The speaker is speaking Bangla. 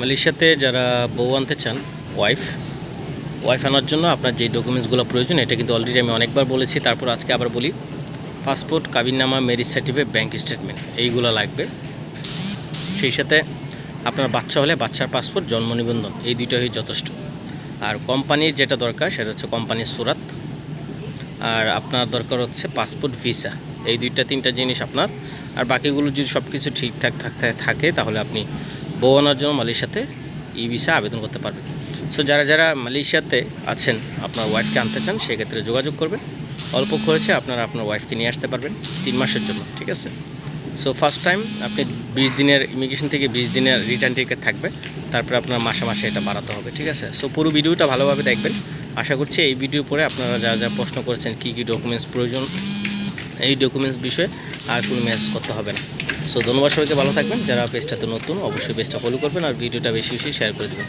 মালয়েশিয়াতে যারা বউ আনতে চান ওয়াইফ ওয়াইফ আনার জন্য আপনার যে ডকুমেন্টসগুলো প্রয়োজন, এটা কিন্তু অলরেডি আমি অনেকবার বলেছি, তারপর আজকে আবার বলি পাসপোর্ট কাবিননামা ম্যারিজ সার্টিফিকেট ব্যাঙ্ক স্টেটমেন্ট এইগুলো লাগবে। সেই সাথে আপনার বাচ্চা হলে বাচ্চার পাসপোর্ট জন্ম নিবন্ধন, এই দুইটাই যথেষ্ট। আর কোম্পানির যেটা দরকার, সেটা হচ্ছে কোম্পানির সুরাত। আর আপনার দরকার হচ্ছে পাসপোর্ট ভিসা এই দুইটা তিনটা জিনিস আপনার। আর বাকিগুলো যদি সব কিছু ঠিকঠাক থাকতে থাকে, তাহলে আপনি বউ আনার জন্য মালয়েশিয়াতে ই ভিসা আবেদন করতে পারবেন সো যারা যারা মালয়েশিয়াতে আছেন, আপনার ওয়াইফকে আনতে চান, সেক্ষেত্রে যোগাযোগ করবেন। অল্প খরচে আপনারা আপনার ওয়াইফকে নিয়ে আসতে পারবেন তিন মাসের জন্য, ঠিক আছে? সো ফার্স্ট টাইম আপনি বিশ দিনের ইমিগ্রেশন থেকে বিশ দিনের রিটার্ন টিকিট থাকবে, তারপরে আপনার মাসে মাসে এটা বাড়াতে হবে, ঠিক আছে? সো পুরো ভিডিওটা ভালোভাবে দেখবেন। আশা করছি এই ভিডিও পরে আপনারা যা যা প্রশ্ন করেছেন, কী কী ডকুমেন্টস প্রয়োজন, এই ডকুমেন্টস বিষয়ে আর কোনো মেসেজ করতে হবে না। সো ধন্যবাদ সবাইকে, ভালো থাকবেন। যারা পেজটাতে নতুন, অবশ্যই পেজটা ফলো করবেন আর ভিডিওটা বেশি বেশি শেয়ার করে দেবেন।